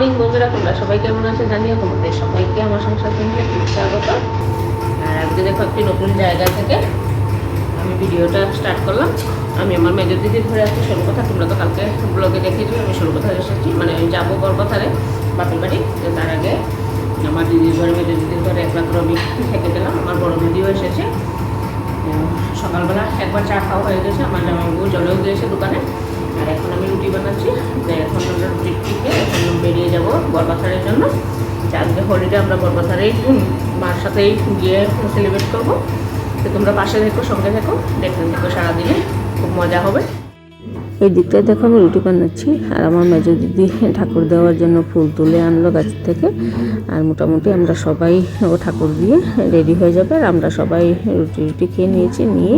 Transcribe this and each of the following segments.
Morning বন্ধুরা তোমরা সবাই কেমন আছে জানিও তোমাদের? সবাইকে আমার সংসার সঙ্গে স্বাগত আর আজকে দেখো একটি নতুন জায়গা থেকে আমি ভিডিওটা স্টার্ট করলাম। আমি আমার মেজর দিদির ঘরে আছি ষোলকথা তোমরা তো কালকে ব্লগে দেখেছ আমি সরু কথা এসেছি। মানে আমি যাব বরকথারে বাপের বাড়ি তো তার আগে আমার দিদির ঘরে মেজর দিদির ঘরে এক রাত্র আমি থেকে গেলাম আমার বড় দিদিও এসেছে। সকালবেলা একবার চা খাওয়া হয়ে গেছে। আমার জামাইবাবু জলেও গিয়েছে দোকানে। আর এখন আমি রুটি বানাচ্ছি। এখন আমরা রুটির থেকে এখন বেরিয়ে যাব বরবাথারের জন্য। আজকে হোলিডে আমরা বরবাথারেই মার সাথেই গিয়ে সেলিব্রেট করব। তো তোমরা পাশে থেকো, সঙ্গে থেকো। দেখতে থেকো সারাদিনে। খুব মজা হবে। এই দিকটায় দেখো আমি রুটি বানাচ্ছি, আর আমার মেজো দিদি ঠাকুর দেওয়ার জন্য ফুল তুলে আনলো গাছ থেকে। আর মোটামুটি আমরা সবাই ও ঠাকুর দিয়ে রেডি হয়ে যাবে, আর আমরা সবাই রুটি রুটি খেয়ে নিয়েছি, নিয়ে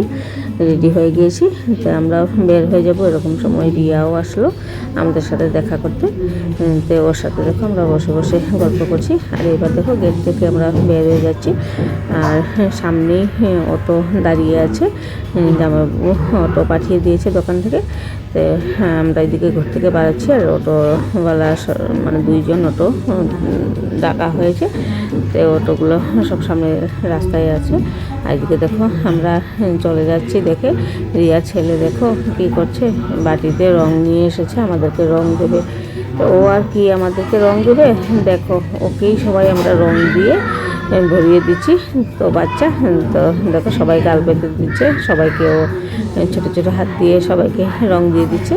রেডি হয়ে গিয়েছি। তো আমরা বের হয়ে যাব, এরকম সময় রিয়াও আসলো আমাদের সাথে দেখা করতে। তো ওর সাথে দেখো আমরা বসে বসে গল্প করছি। আর এবার দেখো গেট থেকে আমরা বের হয়ে যাচ্ছি, আর সামনেই অটো দাঁড়িয়ে আছে। জামাইবাবু অটো পাঠিয়ে দিয়েছে দোকান থেকে। তো হ্যাঁ, আমরা এদিকে ঘর থেকে বাড়াচ্ছি আর অটোওয়ালা মানে দুইজন অটো ডাকা হয়েছে। তো অটোগুলো সব সামনে রাস্তায় আছে। আর এদিকে দেখো আমরা চলে যাচ্ছি দেখে। রিয়া ছেলে দেখো কী করছে বাটিতে রং নিয়ে এসেছে আমাদেরকে রং দেবে। তো ও আর কি আমাদেরকে রং দেবে? দেখো ওকেই সবাই আমরা রং দিয়ে ভরিয়ে দিচ্ছি। তো বাচ্চা তো দেখো সবাই গাল পেতে দিচ্ছে সবাইকে ও ছোটো ছোটো হাত দিয়ে সবাইকে রং দিয়ে দিচ্ছে।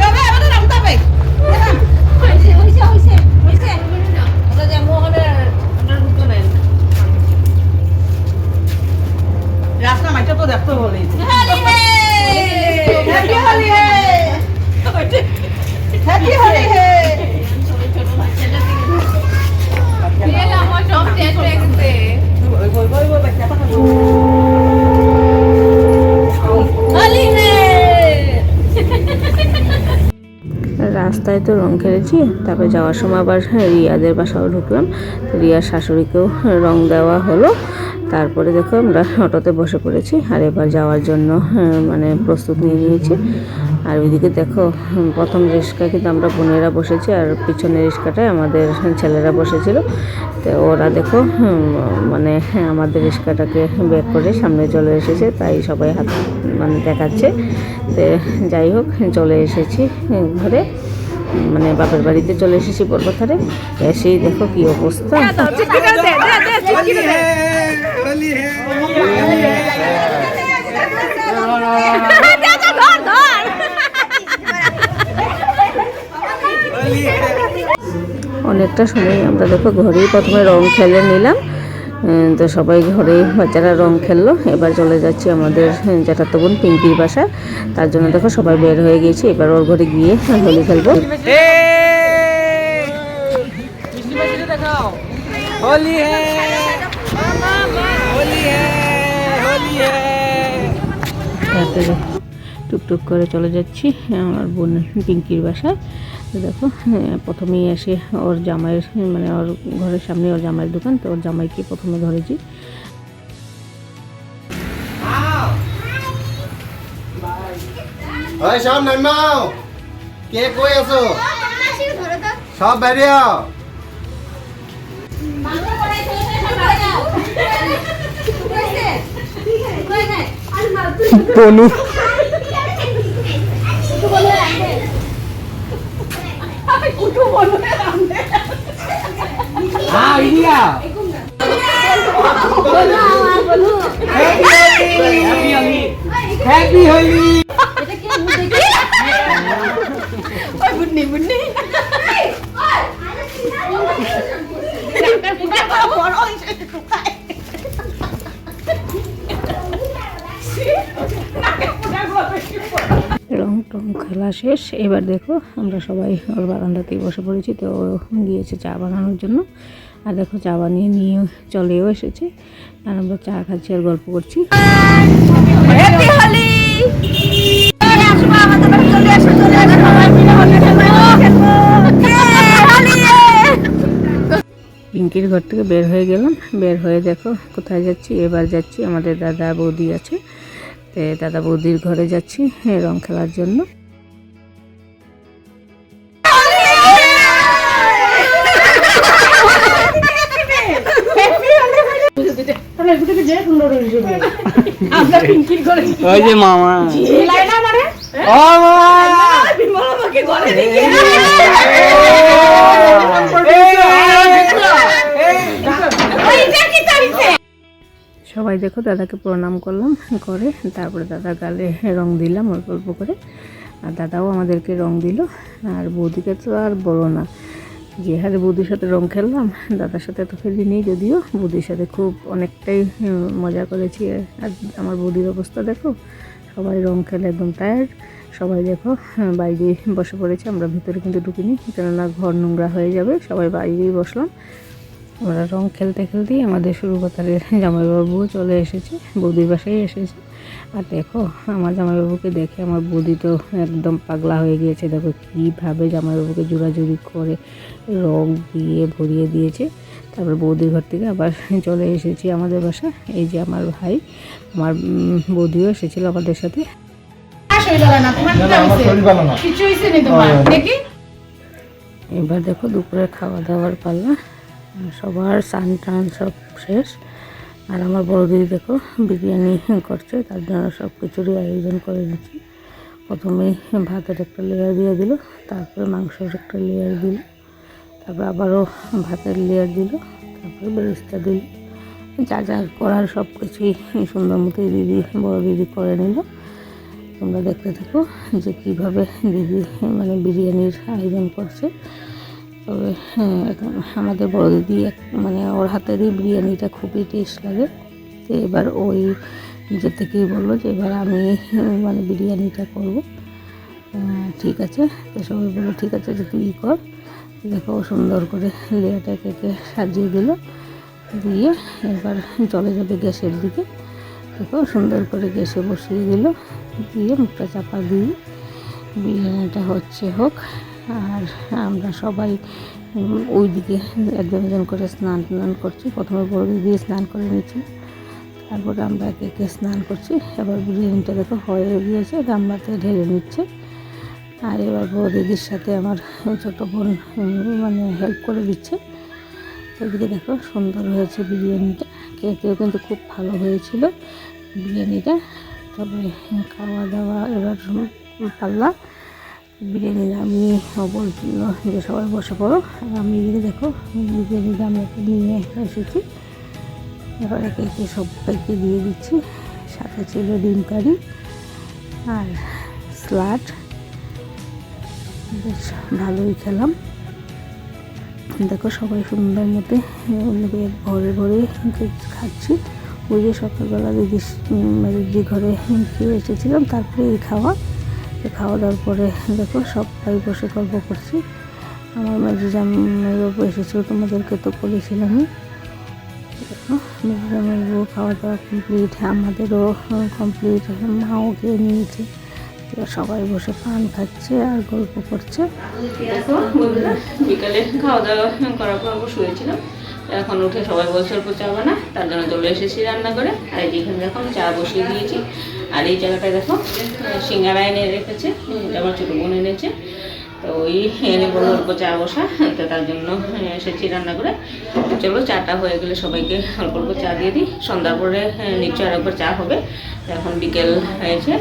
তবে আমাদের নামতে হবে রাস্তায় তো রং খেলেছি তারপরে যাওয়ার সময় আবার রিয়াদের বাসাও ঢুকলাম। রিয়ার শাশুড়িকেও রং দেওয়া হলো। তারপরে দেখো আমরা অটোতে বসে পড়েছি আর এবার যাওয়ার জন্য হ্যাঁ, মানে প্রস্তুত নিয়ে নিয়েছি। আর ওইদিকে দেখো প্রথম রিক্সা কিন্তু আমরা বোনেরা বসেছি আর পিছনের রিক্সাটায় আমাদের ছেলেরা বসেছিল তো ওরা দেখো মানে হ্যাঁ, আমাদের রিক্সাটাকে বের করে সামনে চলে এসেছে তাই সবাই হাত মানে দেখাচ্ছে তো যাই হোক চলে এসেছি ঘরে মানে বাপের বাড়িতে চলে এসেছি পর্বতারে এসেই দেখো কি অবস্থা অনেকটা সময় আমরা দেখো ঘরেই প্রথমে রং খেলে নিলাম উম, তো সবাই ঘরেই বাচ্চারা রং খেললো এবার চলে যাচ্ছি আমাদের জ্যাঠাতো বোন পিঙ্কির বাসা তার জন্য দেখো সবাই বের হয়ে গিয়েছি এবার ওর ঘরে গিয়ে হোলি খেলবো होली है होली है होली है তারপরে টুকটুক করে চলে যাচ্ছি আমার বোন পিঙ্কির বাসায় তো দেখো হ্যাঁ, প্রথমেই এসে ওর জামাইয়ের মানে ওর ঘরের সামনে ওর জামাইয়ের দোকান তো ওর জামাইকে প্রথমে ধরেছি ওই সব নামাও কে কই আছো সব বাইরে আও Ponu Ah, India. Happy Holi. ওই বুননি বুননি Thank you. রং টং খেলা শেষ। এবার দেখো আমরা সবাই ওর বারান্দাতেই বসে পড়েছি তো গিয়েছে চা বানানোর জন্য। আর দেখো চা বানিয়ে নিয়ে চলেও এসেছে। আর আমরা চা খাচ্ছি আর গল্প করছি। পিঙ্কির ঘর থেকে বের হয়ে গেলাম। বের হয়ে দেখো কোথায় যাচ্ছি? এবার যাচ্ছি আমাদের দাদা বৌদি আছে। তো দাদা বৌদির ঘরে যাচ্ছি রং খেলার জন্য। ওই যে মামা। দেখো, দাদাকে প্রণাম করলাম, করে তারপরে দাদা গালে রং দিলাম অল্প অল্প করে। আর দাদাও আমাদেরকে রং দিল। আর বৌদিকে তো আর বড় না, যে হারে বৌদির সাথে রং খেললাম, দাদার সাথে তো খেলিনি যদিও। বৌদির সাথে খুব অনেকটাই মজা করেছি। আর আমার বৌদির অবস্থা দেখো, সবাই রং খেলে একদম টায়ার্ড সবাই দেখো বাইরে বসে পড়েছে, আমরা ভিতরে কিন্তু ঢুকিনি, কেননা ঘর নোংরা হয়ে যাবে, সবাই বাইরেই বসলাম। আমরা রং খেলতে খেলতেই আমাদের শুরু কথারে জামাইবাবু চলে এসেছে বৌদির বাসায় এসেছে। আর দেখো আমার জামাইবাবুকে দেখে আমার বৌদি তো একদম পাগলা হয়ে গিয়েছে। দেখো কীভাবে জামাইবাবুকে জোড়াজুড়ি করে রং দিয়ে ভরিয়ে দিয়েছে। তারপর বৌদির ঘর থেকে আবার চলে এসেছি আমাদের বাসা। এই যে আমার ভাই আমার বৌদিও এসেছিল আমাদের সাথে। না তোমার কি হইছে কিছু হইছে নি। তোমার? দেখি। এবার দেখো দুপুরে খাওয়া দাওয়ার পাল্লা সবার স্নান টান সব শেষ। আর আমার বড় দিদি দেখো, বিরিয়ানি করছে, তার জন্য সব কিছুরই আয়োজন করে দিচ্ছি প্রথমে ভাতের একটা লেয়ার দিয়ে দিল, তারপরে মাংসের একটা লেয়ার দিল, তারপরে আবারও ভাতের লেয়ার দিল, তারপরে বেরেস্তা দিল। যা যা করার সব কিছুই সুন্দর মতোই দিদি, বড় দিদি করে নিল। তোমরা দেখতে থাকো যে কীভাবে দিদি মানে বিরিয়ানির আয়োজন করছে। তবে হ্যাঁ, এখন আমাদের বড় দিদি মানে ওর হাতেরই বিরিয়ানিটা খুবই টেস্ট লাগে। তো এবার ওই নিজে থেকেই বলল যে এবার আমি মানে বিরিয়ানিটা করব। ঠিক আছে। তো সবাই বলল ঠিক আছে যে তুই কর। দেখো সুন্দর করে লেয়ারটা কেটে সাজিয়ে দিল। দিয়ে এবার চলে যাবে গ্যাসের দিকে। দেখো সুন্দর করে গ্যাসে বসিয়ে দিল। দিয়ে মুখটা চাপা দিয়ে বিরিয়ানিটা হচ্ছে হোক। আর আমরা সবাই ওই দিকে একজন একজন করে স্নান টান করছি। প্রথমে বড় দিদি স্নান করে নিচ্ছি তারপরে আমরা একে একে স্নান করছি। এবার বিরিয়ানিটা দেখো হয়ে গিয়েছে গামলাতে ঢেলে নিচ্ছে। আর এবার বড় দিদির সাথে আমার ছোটো বোন মানে হেল্প করে দিচ্ছে। এদিকে দেখো সুন্দর হয়েছে বিরিয়ানিটা। খেতেও কিন্তু খুব ভালো হয়েছিল বিরিয়ানিটা। তবে খাওয়া দাওয়া এবার পাল্লা। বিরিয়ানি আমি বলছিল যে সবাই বসে পড়ো। আর আমি এদিকে দেখো বিরিয়ানির গামলাতে নিয়ে এসেছি। এবার একে একে সবাইকে দিয়ে দিচ্ছি। সাথে ছিল ডিম কারি আর স্লাড। বেশ ভালোই খেলাম। দেখো সবাই সুন্দর মতে ঘরে যে খাচ্ছি। ওই যে সকালবেলা দিদি দিদি ঘরে খেয়ে এসেছিলাম, তারপরে এই খাওয়া। খাওয়া দাওয়ার পরে দেখো সবাই বসে গল্প করছি। আমার মাঝে জামাইবাবু এসেছিল, তোমাদেরকে তো বলেছিলামই। দেখো জামাইবাবু খাওয়া দাওয়া কমপ্লিট আমাদেরও কমপ্লিট মাও খেয়ে নিয়েছে। সবাই বসে পান খাচ্ছে আর গল্প করছে। দেখো বিকালে খাওয়া দাওয়া করার পর শুয়েছিলাম। এখন উঠে সবাই বলছে, অল্প চা বানা। তার জন্য চলে এসেছি রান্না করে আর এইখানে দেখো, আমি চা বসিয়ে দিয়েছি। আর এই জায়গাটায় দেখো সিঙ্গারা এনে রেখেছে। আমার ছোটো বোন এনেছে। তো ওই এনে বলল অল্প চা বসা, তো তার জন্য এসেছি রান্না করে। চলো, চাটা হয়ে গেলে সবাইকে অল্প অল্প চা দিয়ে দিই। সন্ধ্যার পরে নিশ্চয় আর একবার চা হবে। এখন বিকেল হয়েছে,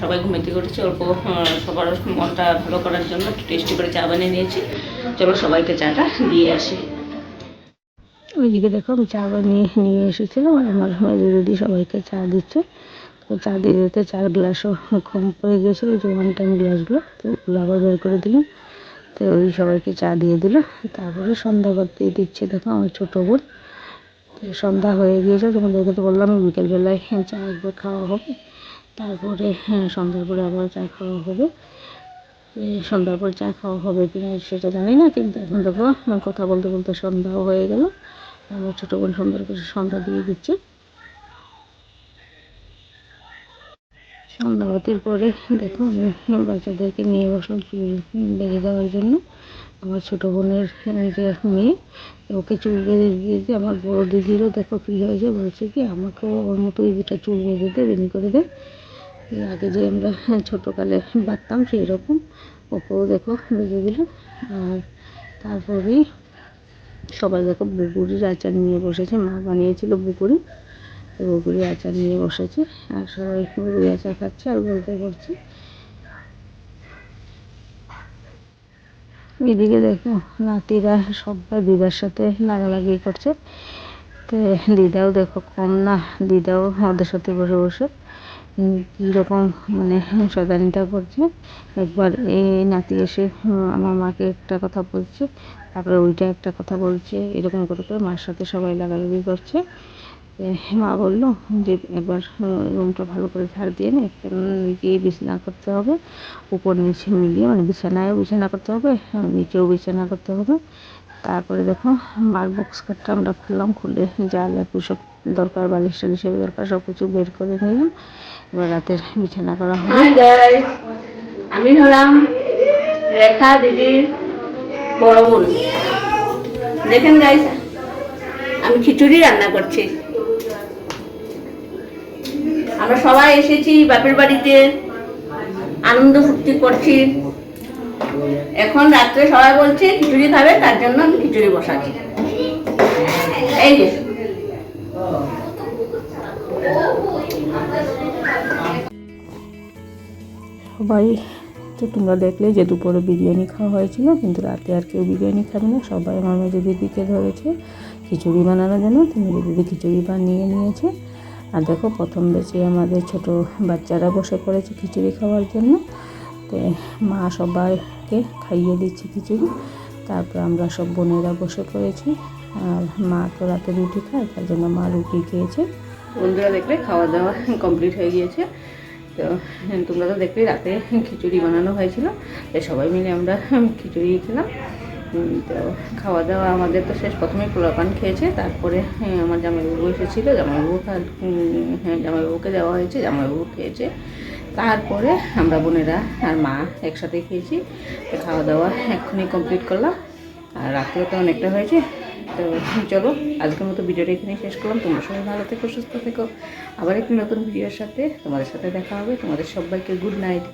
সবাই ঘুমেতে উঠেছে, অল্প সবার মনটা ভালো করার জন্য টেস্টি করে চা বানিয়ে নিয়েছি। চলো, সবাইকে চাটা দিয়ে আসি। ওইদিকে দেখো, আমি চা বানিয়ে নিয়ে এসেছিলাম, আর আমার দিদি সবাইকে চা দিচ্ছে। চা দিয়ে দিতে চার গ্লাসও কম পড়ে গেছিল যে ওয়ান টাইম গ্লাসগুলো তো ওগুলো আবার বের করে দিলাম। তো ওই সবাইকে চা দিয়ে দিল। তারপরে সন্ধ্যা করতে দিচ্ছে দেখো আমার ছোটো বোন। সন্ধ্যা হয়ে গিয়েছে, তোমাদেরকে তো বললাম বিকেলবেলায় চা একবার খাওয়া হবে। তারপরে হ্যাঁ সন্ধ্যার পরে আবার চা খাওয়া হবে। সন্ধ্যার পর চা খাওয়া হবে কি না সেটা জানি না, কিন্তু এখন দেখো কথা বলতে বলতে সন্ধ্যাও হয়ে গেল। আমার ছোটো বোন সুন্দর করে সন্ধ্যা দিয়ে দিচ্ছে। সন্ধ্যাবতির পরে দেখো আমি বাচ্চাদেরকে নিয়ে বসলাম চুল বেঁধে দেওয়ার জন্য। আমার ছোটো বোনের যে মেয়ে, ওকে চুল বেঁধে দিয়েছে। আমার বড় দিদিরও দেখো কী হয়েছে, বলছে কি, আমাকেও ওর মতো দিদিটা চুল বেঁধে দে বেনি করে দে। আগে যে আমরা ছোটোকালে বাঁধতাম সেই রকম ওকেও দেখো বেঁধে দিল আর তারপরেই সবাই দেখো বুকুরির আচার নিয়ে বসেছে। মা বানিয়েছিল বুকুরি। তো আচার নিয়ে বসেছে। আর সবাই বগুড়ি আচার খাচ্ছে আর গল্প করছে এদিকে দেখো, নাতিরা সবাই দিদার সাথে লাগালাগি করছে। তো দিদাও দেখো কম না, দিদাও ওদের সাথে বসে বসে কীরকম মানে শয়তানিটা করছে। একবার এই নাতি এসে আমার মাকে একটা কথা বলছে, তারপরে ওইটা একটা কথা বলছে, এরকম করে করে মার সাথে সবাই লাগালাগি করছে। মা বলল যে এবার রুমটা ভালো করে ঝাড় দিয়ে নে উম, গিয়ে বিছানা করতে হবে। উপর নিচে মিলিয়ে মানে বিছানায়ও বিছানা করতে হবে নিচেও বিছানা করতে হবে। তারপরে দেখো মার বক্স কাটটা আমরা খুললাম খুলে যা লাগবে সব দরকার বালিশ টালিশ দরকার সব কিছু বের করে নিলাম। এবার রাতের বিছানা করা হবে। আমি হলাম রেখা দিদির বড় বোন। দেখেন গাইস আমি খিচুড়ি রান্না করছি। আমরা সবাই এসেছি, বাপের বাড়িতে আনন্দ ফুর্তি করছি। এখন রাত্রে সবাই বলছে, খিচুড়ি খাবে, তার জন্য আমি খিচুড়ি বসাচ্ছি। এই যে। সবাই, তো তোমরা দেখলে যে দুপুরে বিরিয়ানি খাওয়া হয়েছিল, কিন্তু রাতে আর কেউ বিরিয়ানি খাবে না। সবাই আমার মেজে দিদিকে ধরেছে, খিচুড়ি বানানোর জন্য। তো মেজে দিদি খিচুড়ি বানিয়ে নিয়েছে। আর দেখো প্রথম বেশি আমাদের ছোট বাচ্চারা বসে পড়েছে খিচুড়ি খাওয়ার জন্য। তো মা সবাইকে খাইয়ে দিচ্ছে খিচুড়ি। তারপর আমরা সব বোনেরা বসে পড়েছি। আর মা তো রাতে রুটি খায়, তার জন্য মা রুটি খেয়েছে। বন্ধুরা দেখলে খাওয়া দাওয়া কমপ্লিট হয়ে গিয়েছে। তো তোমরা তো দেখলে রাতে খিচুড়ি বানানো হয়েছিল। তো সবাই মিলে আমরা খিচুড়ি খেলাম। তো খাওয়া দাওয়া আমাদের তো শেষ। প্রথমে পোলাপান খেয়েছে তারপরে হ্যাঁ, আমার জামাইবাবু এসেছিল। জামাইবাবু হ্যাঁ জামাইবাবুকে দেওয়া হয়েছে জামাইবাবু খেয়েছে। তারপরে আমরা বোনেরা আর মা একসাথে খেয়েছি। তো খাওয়া দাওয়া এক্ষুনি কমপ্লিট করলাম। আর রাত্রেও তো অনেকটা হয়েছে। তো চলো আজকের মতো ভিডিওটা এখানেই শেষ করলাম। তোমরা সবাই ভালো থেকো সুস্থ থেকো। আবার একটি নতুন ভিডিওর সাথে তোমাদের সাথে দেখা হবে। তোমাদের সবাইকে গুড নাইট